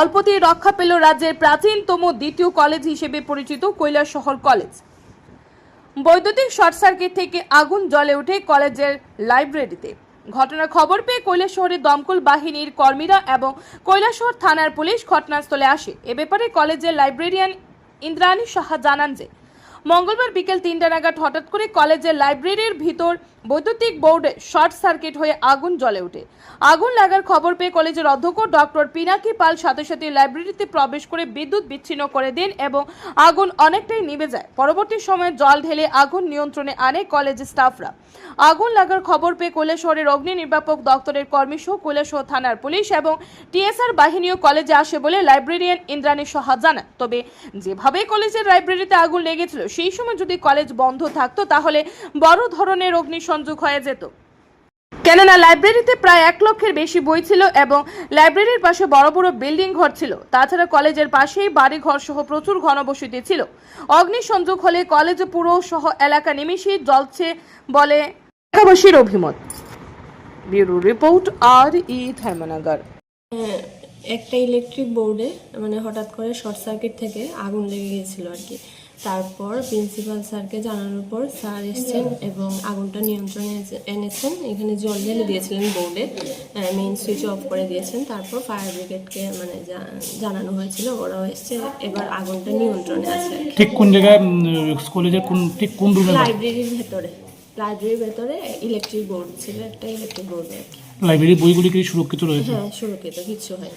অল্পতেই রক্ষা পেল রাজ্যের প্রাচীনতম দ্বিতীয় কলেজ হিসেবে পরিচিত কৈলাসহর কলেজ। বৈদ্যুতিক শর্ট সার্কিট থেকে আগুন জ্বলে ওঠে কলেজের লাইব্রেরিতে। ঘটনার খবর পেয়ে কৈলাসহরের দমকল বাহিনীর কর্মীরা এবং কৈলাসহর থানার পুলিশ ঘটনাস্থলে আসে। এ ব্যাপারে কলেজের লাইব্রেরিয়ান ইন্দ্রাণী সাহা জানান যে মঙ্গলবার বিকেল তিনটা নাগাদ হঠাৎ করে কলেজের লাইব্রেরির ভিতর বৈদ্যুতিক বোর্ডে শর্ট সার্কিট হয়ে আগুন জ্বলে ওঠে। আগুন লাগার খবর পেয়ে কলেজের অধ্যক্ষ ডক্টর পিনাকি পাল সাথে সাথে লাইব্রেরিতে প্রবেশ করে বিদ্যুৎ বিচ্ছিন্ন করে দেন এবং আগুন অনেকটাই নিভে যায়। পরবর্তী সময়ে জল ঢেলে আগুন নিয়ন্ত্রণে আনে কলেজ স্টাফরা। আগুন লাগার খবর পেয়ে কৈলাসহরের অগ্নি নির্বাপক দপ্তরের কর্মী সহ কৈলাসহর থানার পুলিশ এবং টিএসআর বাহিনীও কলেজে আসে বলে লাইব্রেরিয়ান ইন্দ্রাণী সাহা জানান। তবে যেভাবে কলেজের লাইব্রেরিতে আগুন লেগেছিল সেই সময় যদি কলেজ বন্ধ থাকতো তাহলে বড় ধরনের অগ্নিসংযোগ হয়ে যেত। কেননা লাইব্রেরিতে প্রায় এক লক্ষের বেশি বই ছিল এবং লাইব্রেরির পাশে বড় বড় বিল্ডিং ঘর ছিল। তাছাড়া কলেজের পাশেই বাড়ি ঘর সহ প্রচুর ঘনবসতি ছিল। অগ্নিসংযোগ হলে কলেজ পুরো সহ এলাকা নিমিশেই জ্বলছে বলে এলাকাবাসীর অভিমত। ব্যুরো রিপোর্ট আর ই ধর্মনগর হ্যাঁ, একটা ইলেকট্রিক বোর্ডে মানে হঠাৎ করে শর্ট সার্কিট থেকে আগুন লেগে গিয়েছিল আর কি। তারপর প্রিন্সিপাল স্যারকে জানানোর পর স্যার এসেছেন এবং আগুনটা নিয়ন্ত্রণে এনেছেন। এখানে জল ঢেলে দিয়েছিলেন বোর্ডে। মেইন সুইচ অফ করে দিয়েছেন। তারপর ফায়ার ব্রিগেডকে মানে জানানো হয়েছিল। ওরাও এসছে। এবার আগুনটা নিয়ন্ত্রণে আছে। ঠিক কোন জায়গায় কলেজের কোন ঠিক কোন রুমে লাইব্রেরির ভেতরে। লাইব্রেরির ভেতরে ইলেকট্রিক বোর্ড ছিল। একটা ইলেকট্রিক বোর্ডে লাইব্রেরির বইগুলি কি সুরক্ষিত রয়েছে? হ্যাঁ সুরক্ষিত। কিছু হয়